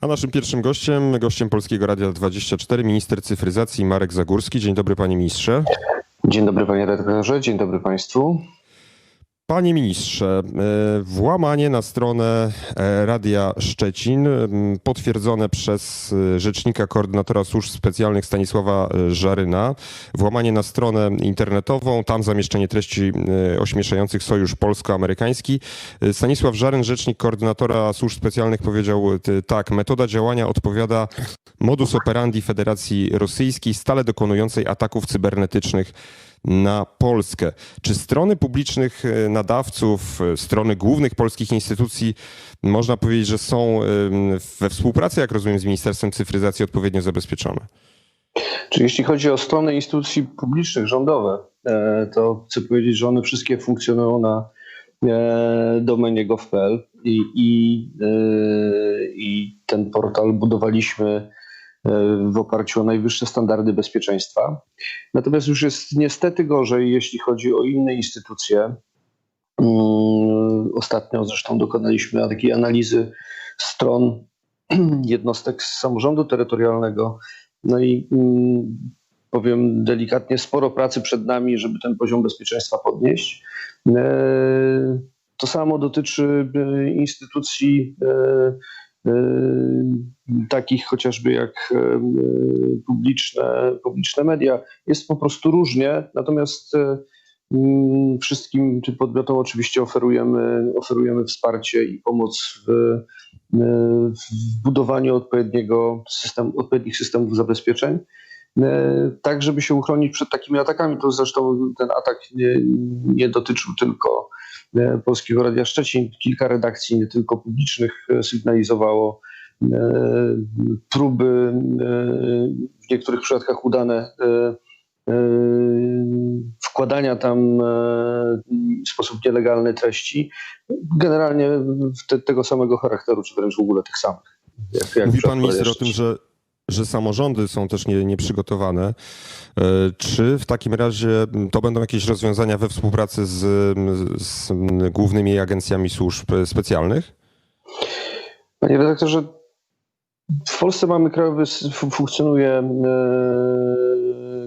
A naszym pierwszym gościem, gościem Polskiego Radia 24, minister cyfryzacji Marek Zagórski. Dzień dobry panie ministrze. Dzień dobry panie redaktorze, dzień dobry państwu. Panie ministrze, e, włamanie na stronę e, Radia Szczecin potwierdzone przez e, rzecznika koordynatora służb specjalnych Stanisława Żaryna. Włamanie na stronę internetową, tam zamieszczenie treści ośmieszających sojusz polsko-amerykański. Stanisław Żaryn, rzecznik koordynatora służb specjalnych powiedział tak, metoda działania odpowiada modus operandi Federacji Rosyjskiej, stale dokonującej ataków cybernetycznych na Polskę. Czy strony publicznych e, nadawców, e, strony głównych polskich instytucji, można powiedzieć, że są we współpracy, jak rozumiem, z Ministerstwem Cyfryzacji odpowiednio zabezpieczone? Czy jeśli chodzi o strony instytucji publicznych, rządowe, e, to chcę powiedzieć, że one wszystkie funkcjonują na domenie gov.pl i, i, i ten portal budowaliśmy w oparciu o najwyższe standardy bezpieczeństwa. Natomiast już jest niestety gorzej, jeśli chodzi o inne instytucje. Mm, ostatnio zresztą dokonaliśmy takiej analizy stron jednostek samorządu terytorialnego. No i mm, powiem delikatnie, sporo pracy przed nami, żeby ten poziom bezpieczeństwa podnieść. E, to samo dotyczy e, instytucji e, takich chociażby jak y, publiczne, publiczne media. Jest po prostu różnie, natomiast y, mm, wszystkim czy podmiotom oczywiście oferujemy, oferujemy wsparcie i pomoc w, w budowaniu odpowiedniego systemu, odpowiednich systemów zabezpieczeń tak, żeby się uchronić przed takimi atakami. To zresztą ten atak nie, nie dotyczył tylko E, Polskiego Radia Szczecin. Kilka redakcji, nie tylko publicznych, e, sygnalizowało e, próby, w niektórych przypadkach udane, wkładania tam w sposób nielegalny treści, generalnie te, tego samego charakteru, czy wręcz w ogóle tych samych. Jak, jak Mówi pan minister o tym, że że samorządy są też nie, nieprzygotowane. E, czy w takim razie to będą jakieś rozwiązania we współpracy z, z głównymi agencjami służb specjalnych? Panie redaktorze, w Polsce mamy krajowy, funkcjonuje e,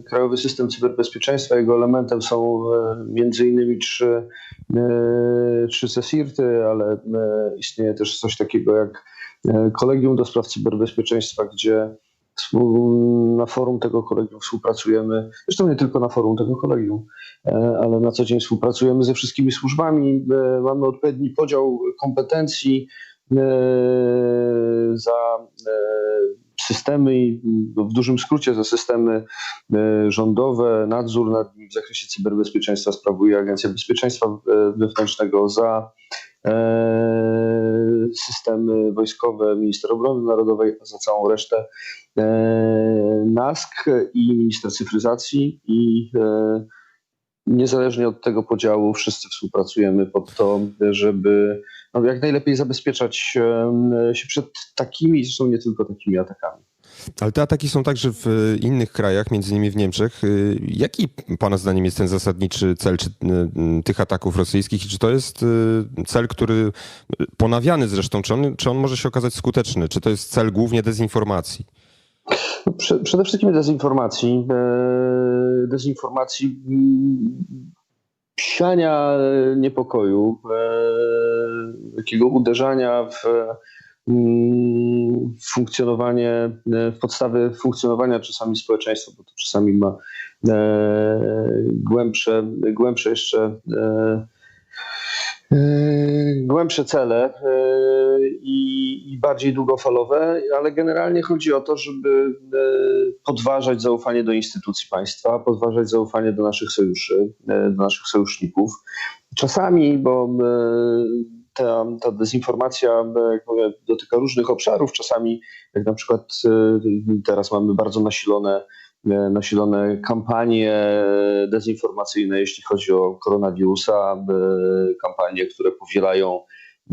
krajowy system cyberbezpieczeństwa. Jego elementem są e, między innymi trzy, trzy CSIRT-y, ale istnieje też coś takiego jak Kolegium do Spraw Cyberbezpieczeństwa, gdzie na forum tego kolegium współpracujemy, zresztą nie tylko na forum tego kolegium, e, ale na co dzień współpracujemy ze wszystkimi służbami. E, mamy odpowiedni podział kompetencji e, za systemy, w dużym skrócie za systemy rządowe, nadzór nad w zakresie cyberbezpieczeństwa sprawuje Agencja Bezpieczeństwa Wewnętrznego za systemy wojskowe, minister obrony narodowej, a za całą resztę E, NASK i minister cyfryzacji i e, niezależnie od tego podziału wszyscy współpracujemy pod to, żeby no, jak najlepiej zabezpieczać się przed takimi, zresztą nie tylko takimi atakami. Ale te ataki są także w innych krajach, między innymi w Niemczech. Jaki Pana zdaniem jest ten zasadniczy cel czy, tych ataków rosyjskich? Czy to jest cel, który ponawiany zresztą, czy on, czy on może się okazać skuteczny? Czy to jest cel głównie dezinformacji? No, przede wszystkim dezinformacji. E, dezinformacji, mm, siania niepokoju, e, takiego uderzania w funkcjonowanie, w podstawy funkcjonowania czasami społeczeństwa, bo to czasami ma e, głębsze, głębsze jeszcze Yy, głębsze cele i, bardziej długofalowe, ale generalnie chodzi o to, żeby podważać zaufanie do instytucji państwa, podważać zaufanie do naszych sojuszy, do naszych sojuszników. Czasami, bo ta, ta dezinformacja jak mówię, dotyka różnych obszarów, czasami jak na przykład teraz mamy bardzo nasilone E, nasilone kampanie dezinformacyjne, jeśli chodzi o koronawirusa, e, kampanie, które powielają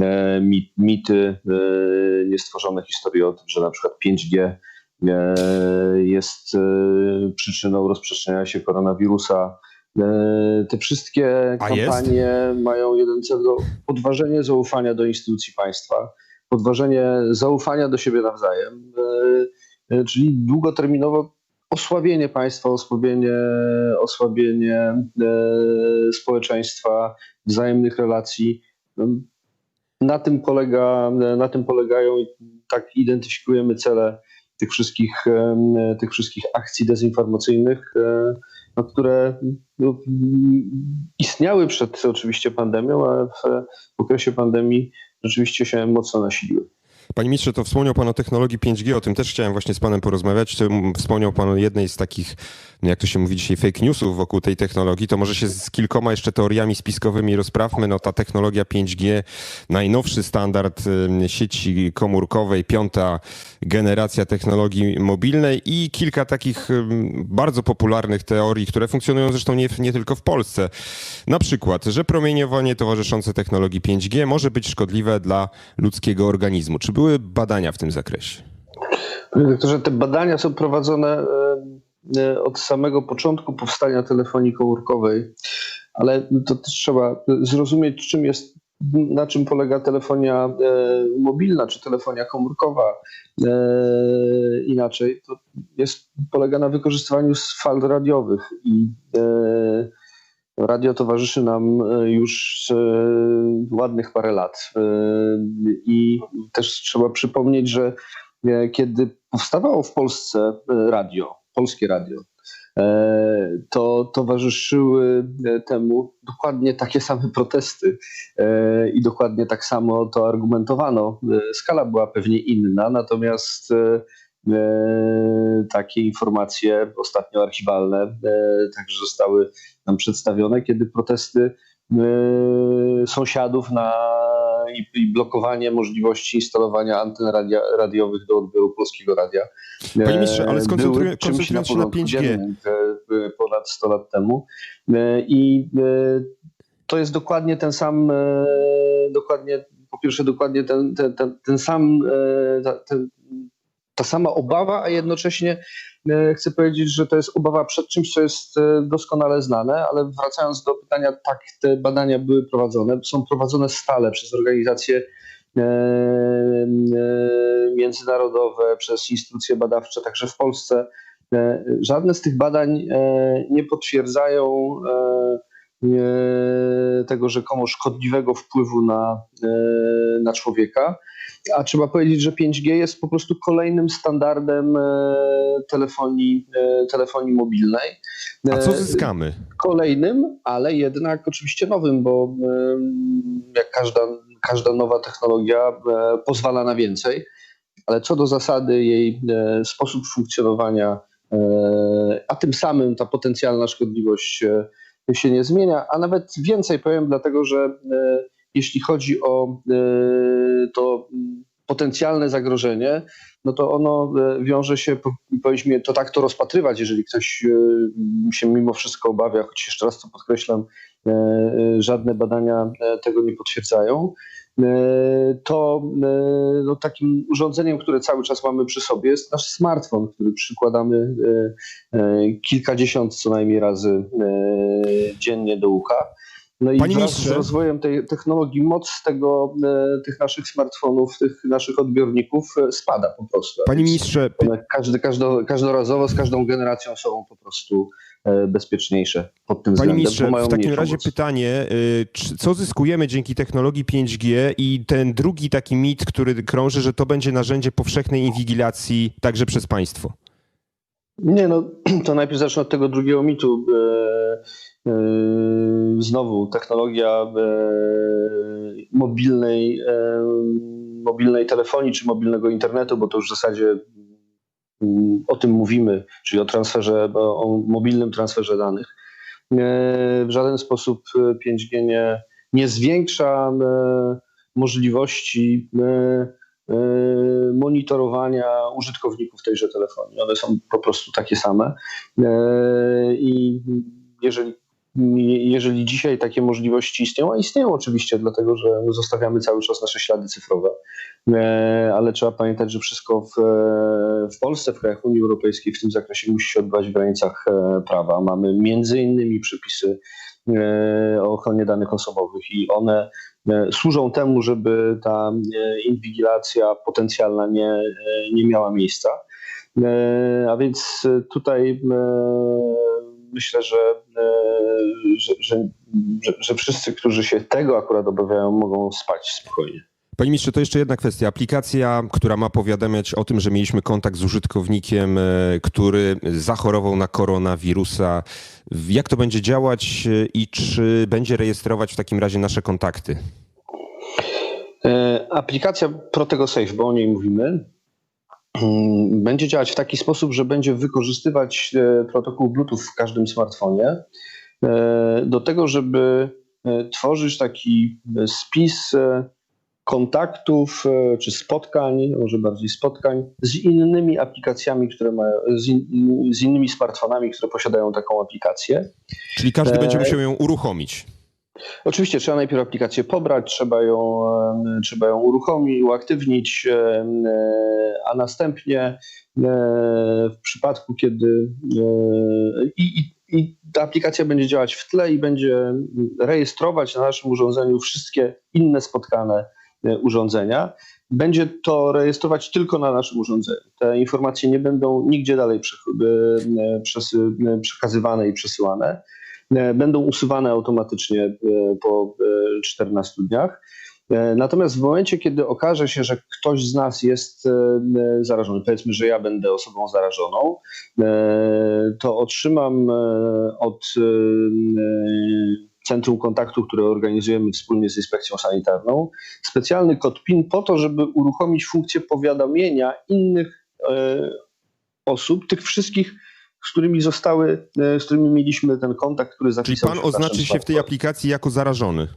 e, mity, niestworzone historie o tym, że na przykład 5G jest przyczyną rozprzestrzeniania się koronawirusa. Te wszystkie kampanie mają jeden cel, podważenie zaufania do instytucji państwa. podważenie zaufania do siebie nawzajem, czyli długoterminowo osłabienie państwa, osłabienie, osłabienie społeczeństwa, wzajemnych relacji. No, na tym, polega, na tym polegają i tak identyfikujemy cele tych wszystkich, tych wszystkich akcji dezinformacyjnych, e, no, które no, istniały przed oczywiście pandemią, a w okresie pandemii rzeczywiście się mocno nasiliły. Panie ministrze, to wspomniał Pan o technologii 5G, o tym też chciałem właśnie z Panem porozmawiać. Wspomniał Pan o jednej z takich, no jak to się mówi dzisiaj, fake newsów wokół tej technologii. To może się z kilkoma jeszcze teoriami spiskowymi rozprawmy. No ta technologia 5G, najnowszy standard sieci komórkowej, piąta generacja technologii mobilnej i kilka takich bardzo popularnych teorii, które funkcjonują zresztą nie, nie tylko w Polsce. Na przykład, że promieniowanie towarzyszące technologii 5G może być szkodliwe dla ludzkiego organizmu. Czy były badania w tym zakresie? Panie doktorze, te badania są prowadzone e, e, od samego początku powstania telefonii komórkowej, ale to też trzeba zrozumieć, czym jest, na czym polega telefonia e, mobilna czy telefonia komórkowa. Inaczej, to jest, polega na wykorzystywaniu fal radiowych i Radio towarzyszy nam e, już e, ładnych parę lat. E, I też trzeba przypomnieć, że kiedy powstawało w Polsce radio, polskie radio, to towarzyszyły temu dokładnie takie same protesty i dokładnie tak samo to argumentowano. Skala była pewnie inna, natomiast takie informacje ostatnio archiwalne także zostały nam przedstawione, kiedy protesty e, sąsiadów na, i, i, blokowanie możliwości instalowania anten radia, radiowych do odbioru polskiego radia. Panie ministrze, ale skoncentrując się na 5G. E, ponad 100 lat temu. E, I to jest dokładnie ten sam, dokładnie, po pierwsze dokładnie ten, ten, ten, ten sam, ten, ta sama obawa, a jednocześnie E, chcę powiedzieć, że to jest obawa przed czymś, co jest e, doskonale znane, ale wracając do pytania, tak, te badania były prowadzone, są prowadzone stale przez organizacje e, międzynarodowe, przez instytucje badawcze, także w Polsce. Żadne z tych badań nie potwierdzają tego rzekomo szkodliwego wpływu na, na człowieka. A trzeba powiedzieć, że 5G jest po prostu kolejnym standardem e, telefonii, e, telefonii mobilnej. A co e, zyskamy? Kolejnym, ale jednak oczywiście nowym, bo jak każda, każda nowa technologia pozwala na więcej, ale co do zasady jej sposób funkcjonowania, a tym samym ta potencjalna szkodliwość się nie zmienia, a nawet więcej powiem, dlatego że jeśli chodzi o e, to potencjalne zagrożenie, no to ono e, wiąże się, powinniśmy to tak to rozpatrywać, jeżeli ktoś e, się mimo wszystko obawia, choć jeszcze raz to podkreślam, żadne badania tego nie potwierdzają, to no, takim urządzeniem, które cały czas mamy przy sobie jest nasz smartfon, który przykładamy kilkadziesiąt co najmniej razy dziennie do ucha. No i Panie wraz ministrze... z rozwojem tej technologii moc tego, e, tych naszych smartfonów, tych naszych odbiorników e, spada po prostu. Panie ministrze... Każdy, każdo, każdorazowo z każdą generacją są po prostu e, bezpieczniejsze pod tym Panie względem. ministrze, w takim razie moc. pytanie, co zyskujemy dzięki technologii 5G i ten drugi taki mit, który krąży, że to będzie narzędzie powszechnej inwigilacji także przez państwo? Nie, no to najpierw zacznę od tego drugiego mitu. Yy, znowu technologia yy, mobilnej, yy, mobilnej telefonii czy mobilnego internetu, bo to już w zasadzie o tym mówimy, czyli o transferze, o mobilnym transferze danych. W żaden sposób 5G nie, nie zwiększa możliwości monitorowania użytkowników tejże telefonii. One są po prostu takie same. I jeżeli jeżeli dzisiaj takie możliwości istnieją, a istnieją oczywiście, dlatego że zostawiamy cały czas nasze ślady cyfrowe, e, ale trzeba pamiętać, że wszystko w, w Polsce, w krajach Unii Europejskiej w tym zakresie musi się odbywać w granicach e, prawa. Mamy między innymi przepisy e, o ochronie danych osobowych i one służą temu, żeby ta inwigilacja potencjalna nie, nie miała miejsca. A więc tutaj myślę, że, że, że, że, że wszyscy, którzy się tego akurat obawiają, mogą spać spokojnie. Panie ministrze, to jeszcze jedna kwestia. Aplikacja, która ma powiadamiać o tym, że mieliśmy kontakt z użytkownikiem, e, który zachorował na koronawirusa. Jak to będzie działać e, i czy będzie rejestrować w takim razie nasze kontakty? E, Aplikacja Protego Safe, bo o niej mówimy, mm, będzie działać w taki sposób, że będzie wykorzystywać protokół Bluetooth w każdym smartfonie do tego, żeby e, tworzyć taki e, spis e, kontaktów e, czy spotkań, może bardziej spotkań z innymi aplikacjami, które mają, z, in, z innymi smartfonami, które posiadają taką aplikację. Czyli każdy E, będzie musiał ją uruchomić. Oczywiście trzeba najpierw aplikację pobrać, trzeba ją, trzeba ją uruchomić, uaktywnić, e, a następnie e, w przypadku, kiedy e, i, i, i ta aplikacja będzie działać w tle i będzie rejestrować na naszym urządzeniu wszystkie inne spotkane e, urządzenia. Będzie to rejestrować tylko na naszym urządzeniu. Te informacje nie będą nigdzie dalej e, e, przekazywane i przesyłane będą usuwane automatycznie po e, 14 dniach. E, Natomiast w momencie, kiedy okaże się, że ktoś z nas jest e, e, zarażony, powiedzmy, że ja będę osobą zarażoną, to otrzymam od Centrum Kontaktu, które organizujemy wspólnie z Inspekcją Sanitarną, specjalny kod PIN po to, żeby uruchomić funkcję powiadomienia innych osób, tych wszystkich, z którymi zostały, z którymi mieliśmy ten kontakt, który Czyli zapisał pan się oznaczy się w tej aplikacji jako zarażony.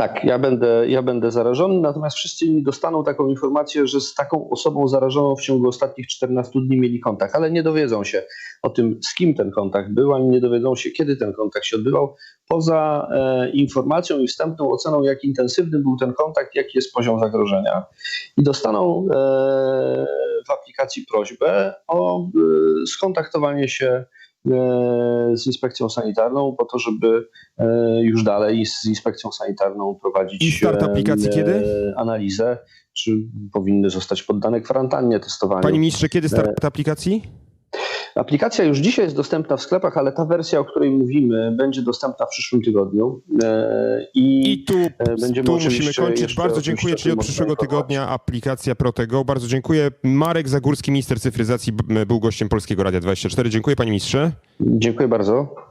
Tak, ja będę, ja będę zarażony, natomiast wszyscy inni dostaną taką informację, że z taką osobą zarażoną w ciągu ostatnich 14 dni mieli kontakt, ale nie dowiedzą się o tym, z kim ten kontakt był, ani nie dowiedzą się, kiedy ten kontakt się odbywał, poza e, informacją i wstępną oceną, jak intensywny był ten kontakt, jaki jest poziom zagrożenia. I dostaną e, w aplikacji prośbę o e, skontaktowanie się z inspekcją sanitarną po to, żeby e, już dalej z inspekcją sanitarną prowadzić I start e, aplikacji e, kiedy? analizę, czy powinny zostać poddane kwarantannie, testowaniu. Panie ministrze, kiedy E, start aplikacji? Aplikacja już dzisiaj jest dostępna w sklepach, ale ta wersja, o której mówimy, będzie dostępna w przyszłym tygodniu. E, I, I tu, będziemy tu musimy kończyć. Bardzo dziękuję, czyli od przyszłego tygodnia aplikacja Protego. Bardzo dziękuję. Marek Zagórski, minister cyfryzacji, był gościem Polskiego Radia 24. Dziękuję panie ministrze. dziękuję bardzo.